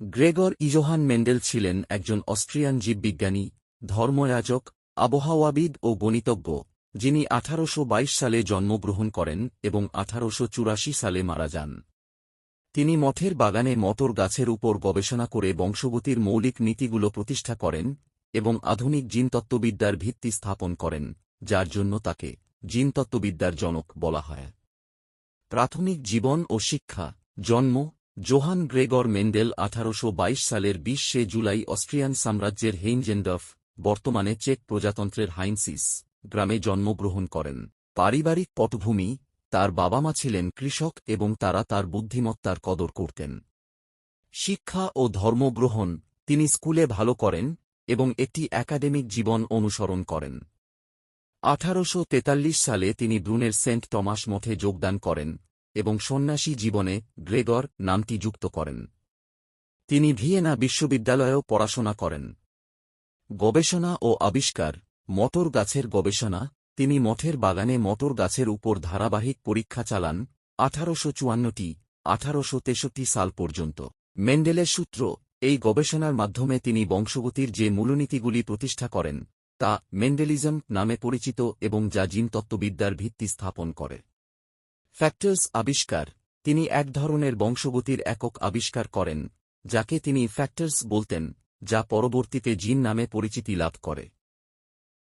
Gregor ইজোহান Mendel ছিলেন একজন Austrian জীববিজ্ঞানী, ধর্ময়াজক, আবহাওয়াবিদ ও গণিতজ্ঞ, যিনি আঠারোশ বাইশ সালে জন্মগ্রহণ করেন এবং আঠারোশ চুরাশি সালে মারা যান। তিনি মঠের বাগানে মটর গাছের উপর গবেষণা করে বংশগতির মৌলিক নীতিগুলো প্রতিষ্ঠা করেন এবং আধুনিক জিনতত্ত্ববিদ্যার ভিত্তি স্থাপন করেন, যার জন্য তাকে জিনতত্ত্ববিদ্যার জনক বলা হয়। প্রাথমিক জীবন ও শিক্ষা, জন্ম জোহান গ্রেগর মেন্ডেল আঠারোশ বাইশ সালের বিশে জুলাই অস্ট্রিয়ান সাম্রাজ্যের হেইনজেন্ডফ, বর্তমানে চেক প্রজাতন্ত্রের হাইনসিস গ্রামে জন্মগ্রহণ করেন। পারিবারিক পটভূমি, তার বাবা মা ছিলেন কৃষক এবং তারা তার বুদ্ধিমত্তার কদর করতেন। শিক্ষা ও ধর্মগ্রহণ তিনি স্কুলে ভালো করেন এবং একটি একাডেমিক জীবন অনুসরণ করেন। আঠারোশ তেতাল্লিশ সালে তিনি ব্রুনের সেন্ট টমাস মঠে যোগদান করেন এবং সন্ন্যাসী জীবনে গ্রেগর নামটি যুক্ত করেন। তিনি ভিয়েনা বিশ্ববিদ্যালয়েও পড়াশোনা করেন। গবেষণা ও আবিষ্কার, মটর গাছের গবেষণা, তিনি মঠের বাগানে মটর গাছের উপর ধারাবাহিক পরীক্ষা চালান আঠারোশো চুয়ান্নটি, আঠারোশো তেষট্টি সাল পর্যন্ত। মেন্ডেলের সূত্র, এই গবেষণার মাধ্যমে তিনি বংশগতির যে মূলনীতিগুলি প্রতিষ্ঠা করেন, তা মেন্ডেলিজম নামে পরিচিত এবং যা জিনতত্ত্ববিদ্যার ভিত্তি স্থাপন করে। ফ্যাক্টর্স আবিষ্কার। তিনি এক ধরনের বংশগতির একক আবিষ্কার করেন, যাকে তিনি ফ্যাক্টর্স বলতেন, যা পরবর্তীতে জিন নামে পরিচিতি লাভ করে।